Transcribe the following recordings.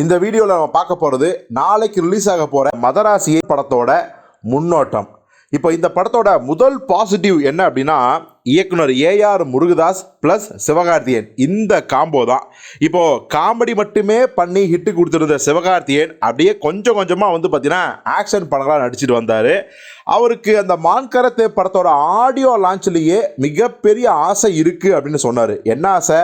இந்த வீடியோவில் நம்ம பார்க்க போகிறது நாளைக்கு ரிலீஸ் ஆக போகிற மதராசியை படத்தோட முன்னோட்டம். இப்போ இந்த படத்தோட முதல் பாசிட்டிவ் என்ன அப்படின்னா இயக்குனர் ஏஆர் முருகதாஸ் ப்ளஸ் சிவகார்த்தியன். இந்த காம்போ தான். இப்போது காமெடி மட்டுமே பண்ணி ஹிட்டு கொடுத்துருந்த சிவகார்த்தியன் அப்படியே கொஞ்சம் கொஞ்சமாக வந்து பார்த்தீங்கன்னா ஆக்ஷன் படங்களாக நடிச்சிட்டு வந்தார். அவருக்கு அந்த மான்கரத்தே படத்தோட ஆடியோ லான்ச்லேயே மிகப்பெரிய ஆசை இருக்குது அப்படின்னு சொன்னார். என்ன ஆசை?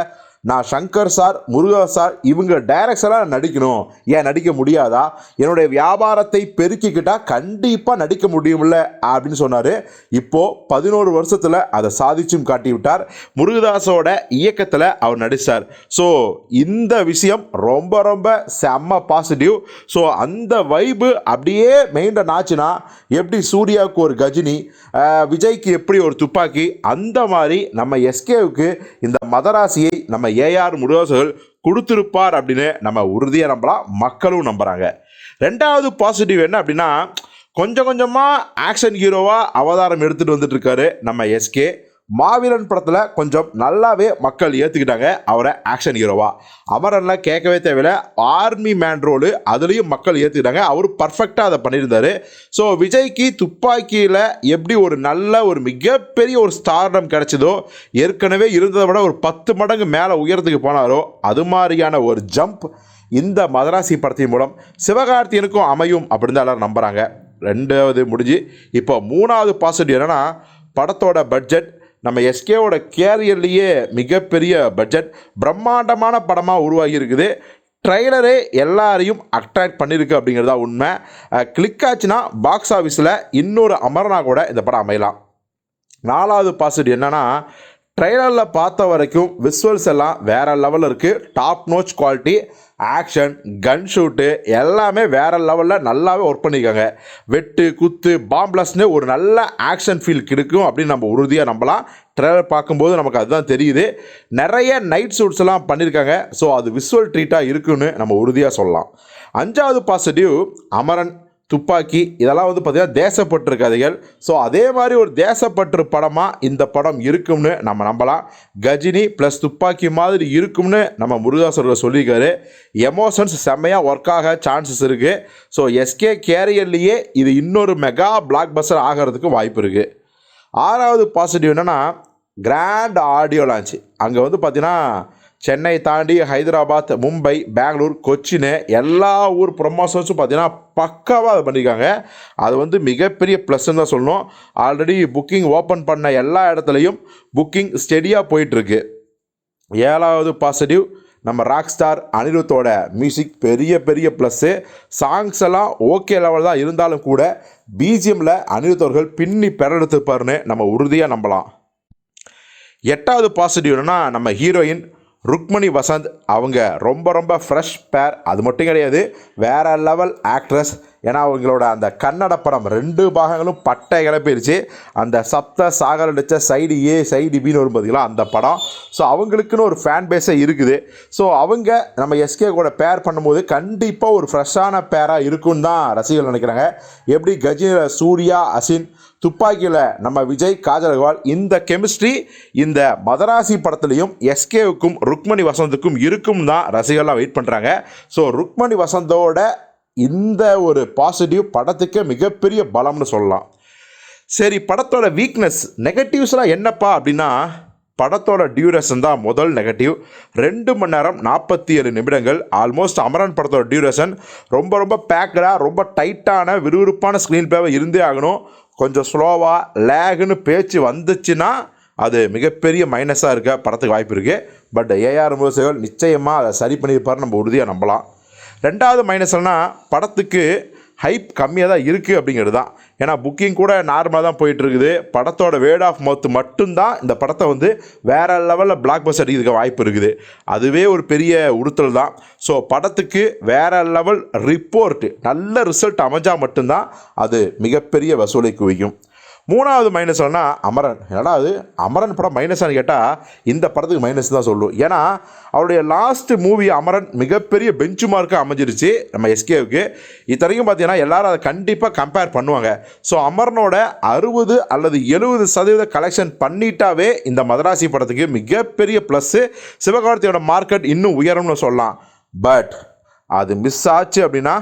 நான் சங்கர் சார் முருகா சார் இவங்க டைரக்டராக நடிக்கணும். ஏன் நடிக்க முடியாதா? என்னுடைய வியாபாரத்தை பெருக்கிக்கிட்டால் கண்டிப்பாக நடிக்க முடியும்ல அப்படின்னு சொன்னார். இப்போது பதினோரு வருஷத்தில் அதை சாதிச்சும் காட்டி விட்டார் முருகதாஸோட இயக்கத்தில் அவர் நடித்தார் ஸோ இந்த விஷயம் ரொம்ப ரொம்ப செம்ம பாசிட்டிவ் ஸோ அந்த வைபு அப்படியே மெயின்டைன் ஆச்சுன்னா எப்படி சூர்யாவுக்கு ஒரு கஜினி விஜய்க்கு எப்படி ஒரு துப்பாக்கி அந்த மாதிரி நம்ம எஸ்கேவுக்கு இந்த மதராசியை நம்ம ஏஆர் முருகாசர்கள் கொடுத்துருப்பார் அப்படின்னு நம்ம உறுதியாக நம்பலாம் மக்களும் நம்புகிறாங்க ரெண்டாவது பாசிட்டிவ் என்ன அப்படின்னா கொஞ்சம் கொஞ்சமாக ஆக்ஷன் ஹீரோவாக அவதாரம் எடுத்துகிட்டு வந்துட்டுருக்காரு நம்ம எஸ்கே மாவீரன் படத்தில் கொஞ்சம் நல்லாவே மக்கள் ஏற்றுக்கிட்டாங்க அவரை ஆக்ஷன் ஹீரோவா அமரனில் கேட்கவே தேவையில்ல. ஆர்மி மேன் ரோலு அதுலேயும் மக்கள் ஏற்றுக்கிட்டாங்க அவர் பர்ஃபெக்டாக அதை பண்ணியிருந்தாரு. ஸோ விஜய்க்கு துப்பாக்கியில் எப்படி ஒரு நல்ல ஒரு மிகப்பெரிய ஒரு ஸ்டார்டம் கிடைச்சதோ ஏற்கனவே இருந்ததை விட ஒரு பத்து மடங்கு மேலே உயரத்துக்கு போனாரோ அது மாதிரியான ஒரு ஜம்ப் இந்த மதராசி படத்தின் மூலம் சிவகார்த்தியனுக்கும் அமையும் அப்படின்னு தான் எல்லாரும் நம்புகிறாங்க ரெண்டாவது முடிஞ்சு இப்போ மூணாவது பாசிட்டிவ் என்னன்னா படத்தோட பட்ஜெட் நம்ம எஸ்கேவோட கேரியர்லேயே மிகப்பெரிய பட்ஜெட் பிரம்மாண்டமான படமாக உருவாகி இருக்குது ட்ரைலரே எல்லாரையும் அட்ராக்ட் பண்ணியிருக்கு அப்படிங்கிறது தான் உண்மை கிளிக் ஆச்சுன்னா பாக்ஸ் ஆஃபீஸில் இன்னொரு அமரனா கூட இந்த படம் அமையலாம். நாலாவது பாசிட்டிவ் என்னன்னா ட்ரெய்லரில் பார்த்த வரைக்கும் விஸ்வல்ஸ் எல்லாம் வேறு லெவலில் இருக்குது top notch quality action gun shoot எல்லாமே வேறு லெவலில் நல்லாவே ஒர்க் பண்ணியிருக்காங்க வெட்டு குத்து பாம்பிளஸ்னு ஒரு நல்ல ஆக்ஷன் ஃபீல் கிடைக்கும் அப்படின்னு நம்ம உறுதியாக நம்பலாம். ட்ரெய்லர் பார்க்கும்போது நமக்கு அதுதான் தெரியுது. நிறைய நைட் ஷூட்ஸ் எல்லாம் பண்ணியிருக்காங்க ஸோ அது விசுவல் ட்ரீட்டாக இருக்குன்னு நம்ம உறுதியாக சொல்லலாம். அஞ்சாவது பாசிட்டிவ் அமரன் துப்பாக்கி இதெல்லாம் வந்து பார்த்திங்கன்னா தேசப்பற்று கதைகள் ஸோ அதே மாதிரி ஒரு தேசப்பற்று படமாக இந்த படம் இருக்கும்னு நம்ம நம்பலாம். கஜினி ப்ளஸ் துப்பாக்கி மாதிரி இருக்கும்னு நம்ம முருகாசர்கள் சொல்லியிருக்காரு. எமோஷன்ஸ் செம்மையாக ஒர்க் ஆக சான்சஸ் இருக்குது ஸோ எஸ்கே கேரியர்லேயே இது இன்னொரு மெகா பிளாக் பஸ்டர் ஆகிறதுக்கு வாய்ப்பு இருக்குது ஆறாவது பாசிட்டிவ் என்னென்னா கிராண்ட் ஆடியோ லான்ச்சு அங்கே வந்து பார்த்திங்கன்னா சென்னை தாண்டி ஹைதராபாத் மும்பை பெங்களூர் கொச்சின் எல்லா ஊர் ப்ரொமோஷன்ஸும் பார்த்தீங்கன்னா பக்காவாக அதை பண்ணியிருக்காங்க. அது வந்து மிகப்பெரிய ப்ளஸ்ன்னு தான் சொல்லணும். ஆல்ரெடி புக்கிங் ஓப்பன் பண்ண எல்லா இடத்துலையும் புக்கிங் ஸ்டெடியாக போயிட்டுருக்கு. ஏழாவது பாசிட்டிவ் நம்ம ராக் ஸ்டார் அனிருத்தோட மியூசிக் பெரிய பெரிய ப்ளஸ்ஸு சாங்ஸ் எல்லாம் ஓகே லெவல் தான் இருந்தாலும் கூட பிஜிஎம்மில் அனிருத்தவர்கள் பின்னி பெறெடுத்துப்பாருன்னு நம்ம உறுதியாக நம்பலாம். எட்டாவது பாசிட்டிவ் நம்ம ஹீரோயின் ருக்மணி வசந்த் அவங்க ரொம்ப ரொம்ப ஃப்ரெஷ் பேர் அது மட்டும் கிடையாது வேற லெவல் ஆக்ட்ரஸ் ஏன்னா அவங்களோட அந்த கன்னட படம் ரெண்டு பாகங்களும் பட்டை கிளப்பிருச்சு. அந்த சப்த சாகர் அடித்த சைடு ஏ சைடு பின்னு வரும் பார்த்தீங்களா அந்த படம். ஸோ அவங்களுக்குன்னு ஒரு ஃபேன் பேஸே இருக்குது. ஸோ அவங்க நம்ம எஸ்கே கூட பேர் பண்ணும்போது கண்டிப்பாக ஒரு ஃப்ரெஷ்ஷான பேராக இருக்குன்னு தான் ரசிகர்கள் நினைக்கிறாங்க. எப்படி கஜினியில் சூர்யா அசின் துப்பாக்கியில் நம்ம விஜய் காஜல் அகர்வால் இந்த கெமிஸ்ட்ரி இந்த மதராசி படத்துலையும் எஸ்கேவுக்கும் ருக்மணி வசந்துக்கும் இருக்கும் தான் ரசிகர்லாம் வெயிட் பண்ணுறாங்க ஸோ ருக்மணி வசந்தோட இந்த ஒரு பாசிட்டிவ் படத்துக்கு மிகப்பெரிய பலம்னு சொல்லலாம். சரி படத்தோட வீக்னஸ் நெகட்டிவ்ஸ்லாம் என்னப்பா அப்படின்னா படத்தோட டியூரேஷன் தான் முதல் நெகட்டிவ் ரெண்டு மணி நேரம் நாற்பத்தி ஏழு நிமிடங்கள். ஆல்மோஸ்ட் அமரன் படத்தோட டியூரேஷன் ரொம்ப ரொம்ப பேக்கடாக ரொம்ப டைட்டான விறுவிறுப்பான ஸ்க்ரீன் பேவை இருந்தே ஆகணும். கொஞ்சம் ஸ்லோவாக லேகுன்னு பேச்சு வந்துச்சுன்னா அது மிகப்பெரிய மைனஸாக இருக்க படத்துக்கு வாய்ப்பு இருக்குது பட் ஏஆர் முரசைகள் நிச்சயமாக அதை சரி பண்ணியிருப்பார் நம்ம உறுதியாக நம்பலாம். ரெண்டாவது மைனஸ்னால் படத்துக்கு ஹைப் கம்மியாக தான் இருக்குது அப்படிங்கிறது தான். ஏன்னா புக்கிங் கூட நார்மலாக தான் போயிட்டுருக்குது. படத்தோட வேர்ட் ஆஃப் மவுத் மட்டும்தான் இந்த படத்தை வந்து வேற லெவலில் பிளாக் பஸ் அடிக்கிறதுக்கு வாய்ப்பு இருக்குது. அதுவே ஒரு பெரிய உறுத்தல் தான். ஸோ படத்துக்கு வேறு லெவல் ரிப்போர்ட்டு நல்ல ரிசல்ட் அமைஞ்சால் மட்டும்தான் அது மிகப்பெரிய வசூலை குவிக்கும். மூணாவது மைனஸ்னா அமரன். என்னடா அது? அமரன் படம் மைனஸான்னு கேட்டால் இந்த படத்துக்கு மைனஸ் தான் சொல்லும். ஏன்னா அவருடைய லாஸ்ட் மூவி அமரன் மிகப்பெரிய பெஞ்ச் மார்க்காக அமைஞ்சிருச்சு நம்ம எஸ்கேவுக்கு இத்தனைக்கும் பார்த்தீங்கன்னா எல்லாரும் அதை கண்டிப்பாக கம்பேர் பண்ணுவாங்க. ஸோ அமரனோட அறுபது அல்லது எழுபது சதவீத கலெக்ஷன் பண்ணிட்டாவே இந்த மதராசி படத்துக்கு மிகப்பெரிய ப்ளஸ்ஸு சிவகார்த்தியோட மார்க்கெட் இன்னும் உயரும்னு சொல்லலாம். பட் அது மிஸ் ஆச்சு அப்படின்னா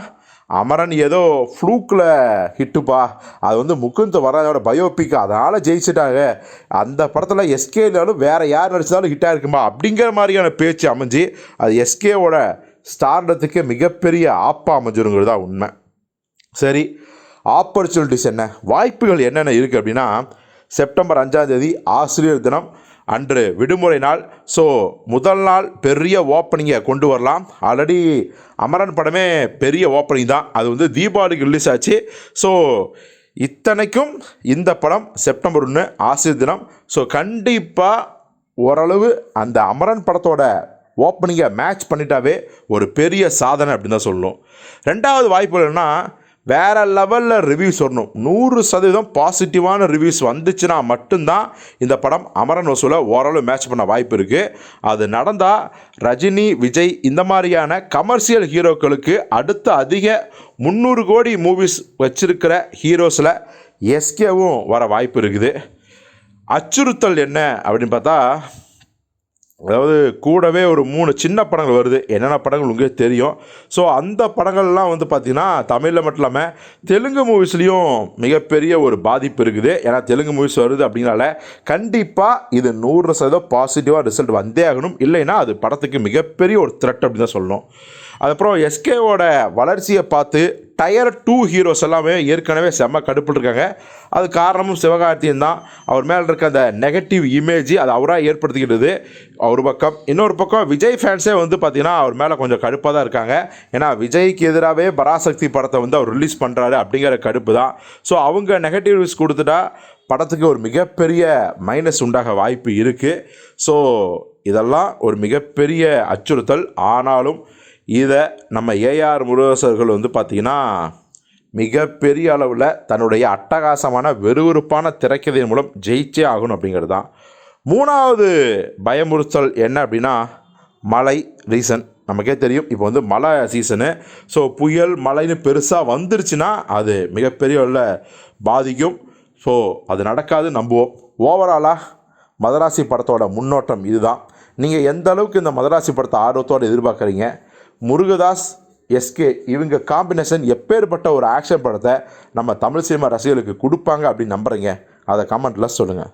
அமரன் ஏதோ ஃப்ளூக்கில் ஹிட்டுப்பா அது வந்து முகுந்த் வராதோட பயோபிக் அதனால் ஜெயிச்சிட்டாங்க. அந்த படத்தில் எஸ்கேனாலும் வேறு யார் நடிச்சாலும் ஹிட்டாக இருக்குமா அப்படிங்கிற மாதிரியான பேச்சு அமைஞ்சு அது எஸ்கேவோட ஸ்டார்டத்துக்கு மிகப்பெரிய ஆப்பா அமைஞ்சிருங்கிறது தான் உண்மை. சரி ஆப்பர்ச்சுனிட்டிஸ் என்ன? வாய்ப்புகள் என்னென்ன இருக்குது அப்படின்னா செப்டம்பர் அஞ்சாம் தேதி ஆசிரியர் தினம். அன்று விடுமுறை நாள். ஸோ முதல் நாள் பெரிய ஓப்பனிங்கை கொண்டு வரலாம். ஆல்ரெடி அமரன் படமே பெரிய ஓப்பனிங் தான். அது வந்து தீபாவளிக்கு ரிலீஸ் ஆச்சு. ஸோ இத்தனைக்கும் இந்த படம் செப்டம்பர் ஒன்று ஆசிரியர் தினம். ஸோ கண்டிப்பாக ஓரளவு அந்த அமரன் படத்தோட ஓப்பனிங்கை மேட்ச் பண்ணிட்டாவே ஒரு பெரிய சாதனை அப்படின்னு தான் சொல்லணும். ரெண்டாவது வாய்ப்பு என்னன்னா வேறு லெவலில் ரிவ்யூஸ் வரணும். நூறு சதவீதம் பாசிட்டிவான ரிவ்யூஸ் வந்துச்சுன்னா மட்டும்தான் இந்த படம் அமரன் வசூலை ஓரளவு மேட்ச் பண்ண வாய்ப்பு இருக்குது அது நடந்தால் ரஜினி விஜய் இந்த மாதிரியான கமர்ஷியல் ஹீரோக்களுக்கு அடுத்த அதிக முந்நூறு கோடி மூவிஸ் வச்சிருக்கிற ஹீரோஸில் எஸ்கேவும் வர வாய்ப்பு இருக்குது. அச்சுறுத்தல் என்ன அப்படின்னு பார்த்தா அதாவது கூடவே ஒரு மூணு சின்ன படங்கள் வருது. என்னென்ன படங்கள் உங்களுக்கு தெரியும். ஸோ அந்த படங்கள்லாம் வந்து பார்த்திங்கன்னா தமிழில் மட்டும் இல்லாமல் தெலுங்கு மூவிஸ்லேயும் மிகப்பெரிய ஒரு பாதிப்பு இருக்குது. ஏன்னா தெலுங்கு மூவிஸ் வருது அப்படிங்கிறனால கண்டிப்பாக இது நூறு சதவீதம் பாசிட்டிவாக ரிசல்ட் வந்தே ஆகணும். இல்லைன்னா அது படத்துக்கு மிகப்பெரிய ஒரு த்ரெட் அப்படின்னு தான் சொல்லணும். அதுக்கப்புறம் எஸ்கேவோட வளர்ச்சியை பார்த்து டயர் டூ ஹீரோஸ் எல்லாமே ஏற்கனவே செம்ம கடுப்பில் இருக்காங்க அது காரணமும் சிவகார்த்தியன் தான். அவர் மேலே இருக்க அந்த நெகட்டிவ் இமேஜ் அது அவராக ஏற்படுத்திக்கிட்டது. ஒரு பக்கம். இன்னொரு பக்கம் விஜய் ஃபேன்ஸே வந்து பார்த்திங்கன்னா அவர் மேலே கொஞ்சம் கடுப்பாக தான் இருக்காங்க. ஏன்னா விஜய்க்கு எதிராகவே பராசக்தி படத்தை வந்து அவர் ரிலீஸ் பண்ணுறாரு அப்படிங்கிற கடுப்பு தான். ஸோ அவங்க நெகட்டிவ் ரிவ்யூஸ் கொடுத்துட்டா படத்துக்கு ஒரு மிகப்பெரிய மைனஸ் உண்டாக வாய்ப்பு இருக்குது ஸோ இதெல்லாம் ஒரு மிகப்பெரிய அச்சுறுத்தல். ஆனாலும் இதை நம்ம ஏஆர் முருகசர்கள் வந்து பார்த்திங்கன்னா மிகப்பெரிய அளவில் தன்னுடைய அட்டகாசமான வெறுவிறுப்பான திரைக்கதையின் மூலம் ஜெயிச்சே ஆகணும் அப்படிங்கிறது தான். மூணாவது பயமுறுத்தல் என்ன அப்படின்னா மழை ரீசன் நமக்கே தெரியும். இப்போ வந்து மழை சீசனு ஸோ புயல் மழைன்னு பெருசாக வந்துருச்சுன்னா அது மிகப்பெரிய அளவில் பாதிக்கும். ஸோ அது நடக்காது நம்புவோம். ஓவராலாக மதராசி படத்தோட முன்னோட்டம் இதுதான். நீங்கள் எந்த அளவுக்கு இந்த மதராசி படத்தை ஆர்வத்தோடு எதிர்பார்க்குறீங்க? முருகதாஸ் எஸ்கே இவங்க காம்பினேஷன் எப்பேற்பட்ட ஒரு ஆக்ஷன் படத்தை நம்ம தமிழ் சினிமா ரசிகர்களுக்கு கொடுப்பாங்க அப்படின்னு நம்புகிறீங்க அதை கமெண்ட்டில் சொல்லுங்கள்